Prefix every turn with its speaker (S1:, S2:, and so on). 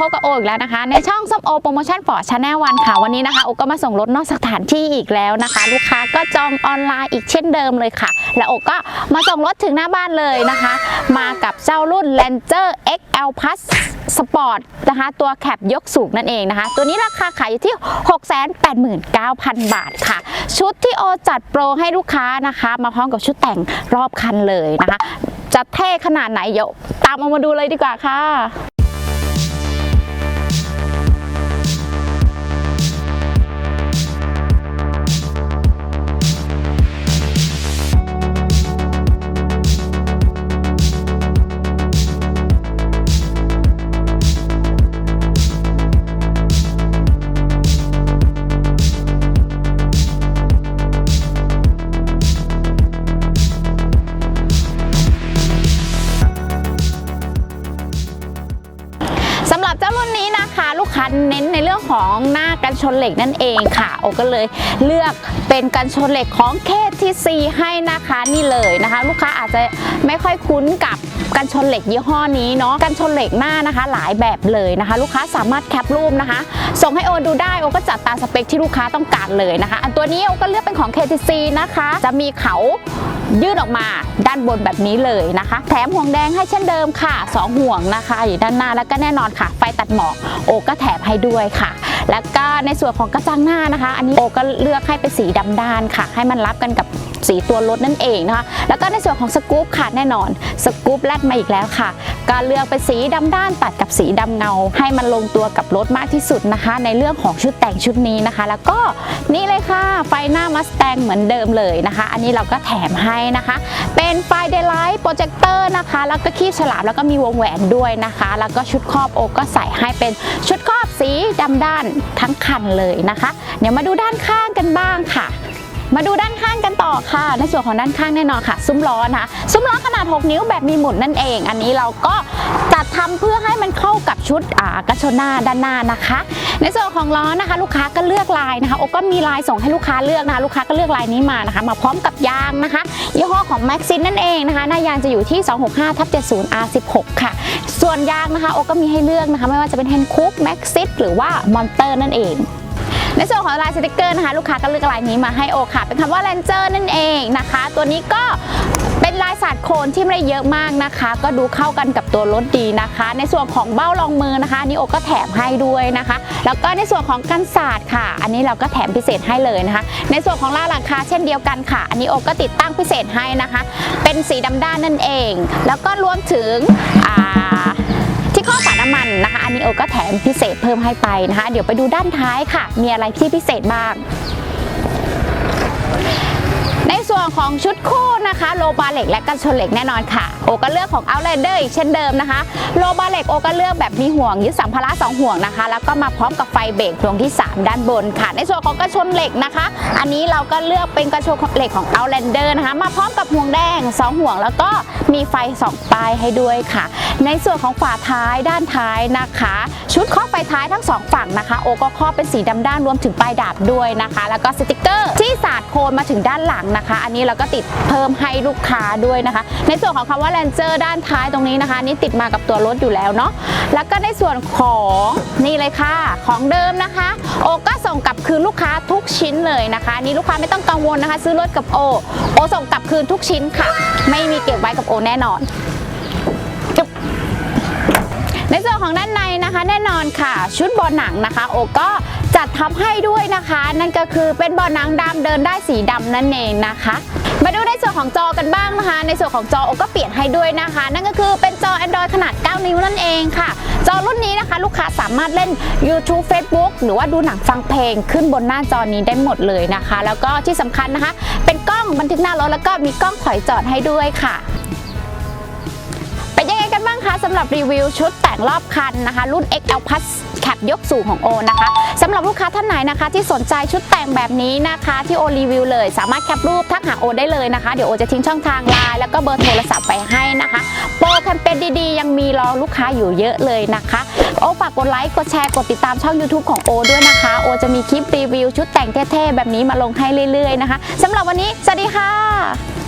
S1: พบกับโออีกแล้วนะคะ ในช่องส้มโอโปรโมชั่นฟอร์ชาแนลวันค่ะ วันนี้นะคะโอก็มาส่งรถนอกสถานที่อีกแล้วนะคะ ลูกค้าก็จองออนไลน์อีกเช่นเดิมเลยค่ะ และโอก็มาส่งรถถึงหน้าบ้านเลยนะคะ มากับเจ้ารุ่น Ranger XL Plus Sport นะคะ ตัวแคปยกสูงนั่นเองนะคะ ตัวนี้ราคาขายอยู่ที่ 689,000 บาทค่ะ ชุดที่โอจัดโปรให้ลูกค้านะคะ มาพร้อมกับชุดแต่งรอบคันเลยนะคะ จะเท่ขนาดไหนเดี๋ยวตามเอามาดูเลยดีกว่าค่ะ ลูกค้าเน้นในเรื่องของหน้ากันชนเหล็กนั่นเองค่ะโอก็เลยเลือกเป็นกันชนเหล็กของ KTC ให้นะคะนี่เลยนะคะ ลูกค้าอาจจะไม่ค่อยคุ้นกับกันชนเหล็กยี่ห้อนี้เนาะกันชนเหล็กหน้านะคะ หลายแบบเลยนะคะ ลูกค้าสามารถแคปรูปนะคะ ส่งให้โอดูได้โอก็จัดตามสเปคที่ลูกค้าต้องการเลยนะคะ อันตัวนี้โอก็เลือกเป็นของ KTC นะคะ จะมีเขา ยื่นออกมาด้านบนแบบนี้เลยนะคะ แถมห่วงแดงให้เช่นเดิมค่ะ 2 ห่วงนะคะ อยู่ด้านหน้าแล้วก็แน่นอนค่ะ ไฟตัดหมอกโอก็แถมให้ด้วยค่ะ แล้วก็ในส่วนของกระจังหน้านะคะ อันนี้โอก็เลือกให้เป็นสีดำด้านค่ะ ให้มันรับกันกับสีตัวรถนั่นเองนะคะ แล้วก็ในส่วนของสกู๊ปค่ะแน่นอนสกู๊ปแลดมาอีกแล้วค่ะ ก็เลือกเป็นสีดำด้านตัดกับสีดำเงา ให้มันลงตัวกับรถมากที่สุดนะคะ ในเรื่องของชุดแต่งชุดนี้นะคะ แล้วก็นี่เลยค่ะไฟหน้ามัสแตงเหมือนเดิมเลยนะคะ อันนี้เราก็แถมให้นะคะ เป็นไฟเดลไลท์โปรเจคเตอร์นะคะ แล้วก็ขี้ฉลามแล้วก็มีวงแหวนด้วยนะคะ แล้วก็ชุดครอบโอก็ใส่ให้เป็นชุดครอบสีดำด้านทั้งคันเลยนะคะ เดี๋ยวมาดูด้านข้างกันบ้างค่ะ มาดูด้าน ค่ะ ในส่วนของด้านข้างแน่นอนค่ะ ซุ้มล้อนะคะซุ้มล้อขนาด 6 นิ้วแบบมีหมุนนั่นเอง อันนี้เราก็จัดทำเพื่อให้มันเข้ากับชุดกระชนหน้าด้านหน้านะคะ ในส่วนของล้อนะคะ ลูกค้าก็เลือกลายนะคะโอก็มีลายส่งให้ลูกค้าเลือกนะคะลูกค้าก็เลือกลายนี้มานะคะ มาพร้อมกับยางนะคะยี่ห้อของ Maxin นั่นเองนะคะ หน้ายางจะอยู่ที่ 265ทับ70 R16 ค่ะ ส่วนยางนะคะโอก็มีให้เลือกนะคะ ไม่ว่าจะเป็น Hankook Maxit หรือว่า Monster นั่นเอง ในส่วนของลายสติกเกอร์นะคะลูกค้าก็เลือกลายนี้มาให้โอค่ะ เป็นคำว่า Ranger นั่นเองนะคะ ตัวนี้ก็เป็นลายสาดโคนที่ไม่ได้เยอะมากนะคะ ก็ดูเข้ากันกับตัวรถดีนะคะ ในส่วนของเบ้ารองมือนะคะนี่โอก็แถมให้ด้วยนะคะ แล้วก็ในส่วนของกันศาสตร์ค่ะ อันนี้เราก็แถมพิเศษให้เลยนะคะ ในส่วนของล่าหลังคาเช่นเดียวกันค่ะ อันนี้โอก็ติดตั้งพิเศษให้นะคะ เป็นสีดำด้านนั่นเอง แล้วก็รวมถึงอ่า น้ำมันนะคะ อันนี้โอก็แถมพิเศษเพิ่มให้ไปนะคะ เดี๋ยวไปดูด้านท้ายค่ะ มีอะไรที่พิเศษบ้าง ในส่วนของชุดคู่นะคะโลบาเหล็กและกันชนเหล็กแน่นอนค่ะ โอก็เลือกของ Outlander อีกเช่นเดิมนะคะ โลบาเหล็กโอก็เลือกแบบมีห่วงยึดสัมภาระ2ห่วงนะคะ แล้วก็มาพร้อมกับไฟเบรกดวงที่ 3 ด้านบนค่ะ ในส่วนของกระชนเหล็กนะคะ อันนี้เราก็เลือกเป็นกระชนเหล็กของ Outlander นะคะ มาพร้อมกับห่วงแดง 2 ห่วง แล้วก็มีไฟ2ปลายให้ด้วยค่ะ ในส่วนของฝาท้ายด้านท้ายนะคะ ชุดครอบไฟท้ายทั้งสองฝั่งนะคะ โอก็ครอบเป็นสีดำด้านรวมถึงปลายดาบด้วยนะคะ แล้วก็สติกเกอร์ที่สาดโคนมาถึงด้านหลังนะคะ อันนี้เราก็ติดเพิ่มให้ลูกค้าด้วยนะคะ ในส่วนของคำว่า Ranger ด้านท้ายตรงนี้นะคะนี่ติดมากับตัวรถอยู่แล้วเนาะแล้วก็ในส่วนของนี่เลยค่ะ ของเดิมนะคะ โอก็ส่งกลับคืนลูกค้าทุกชิ้นเลยนะคะนนี้ลูกค้าไม่ต้องกังวลนะคะ ซื้อรถกับโอโอส่งกลับคืนทุกชิ้นค่ะ ไม่มีเก็บไว้กับโอแน่นอนในส่วนของด้านในนะคะ แน่นอนค่ะ ชุดบอหนังนะคะ โอก็ จัดทำให้ด้วยนะคะ นั่นก็คือเป็นเบอหนังดำเดินได้สีดำนั่นเองนะคะ มาดูในส่วนของจอกันบ้างนะคะ ในส่วนของจอโอก็เปลี่ยนให้ด้วยนะคะ นั่นก็คือเป็นจอ Android ขนาด 9 นิ้วนั่นเองค่ะ จอรุ่นนี้นะคะ ลูกค้าสามารถเล่น YouTube Facebook หรือว่าดูหนังฟังเพลงขึ้นบนหน้าจอนี้ได้หมดเลยนะคะ แล้วก็ที่สำคัญนะคะ เป็นกล้องบันทึกหน้ารถแล้วก็มีกล้องถอยจอดให้ด้วยค่ะเป็นยังไงกันบ้างคะสำหรับรีวิวชุดแต่งรอบคันนะคะ รุ่น XL Plus แคปยกสูงของโอนะคะสำหรับลูกค้าท่านไหนนะคะ ที่สนใจชุดแต่งแบบนี้นะคะที่โอรีวิวเลย สามารถแคปรูปทักหาโอได้เลยนะคะ เดี๋ยวโอจะทิ้งช่องทางไลน์แล้วก็เบอร์โทรศัพท์ไปให้นะคะ โปรแคมเปญดีๆ ยังมีรอลูกค้าอยู่เยอะเลยนะคะโอฝากกดไลค์กดแชร์กดติดตามช่อง YouTube ของโอด้วยนะคะ โอจะมีคลิปรีวิวชุดแต่งเท่ๆแบบนี้มาลงให้เรื่อยๆนะคะสำหรับวันนี้สวัสดีค่ะ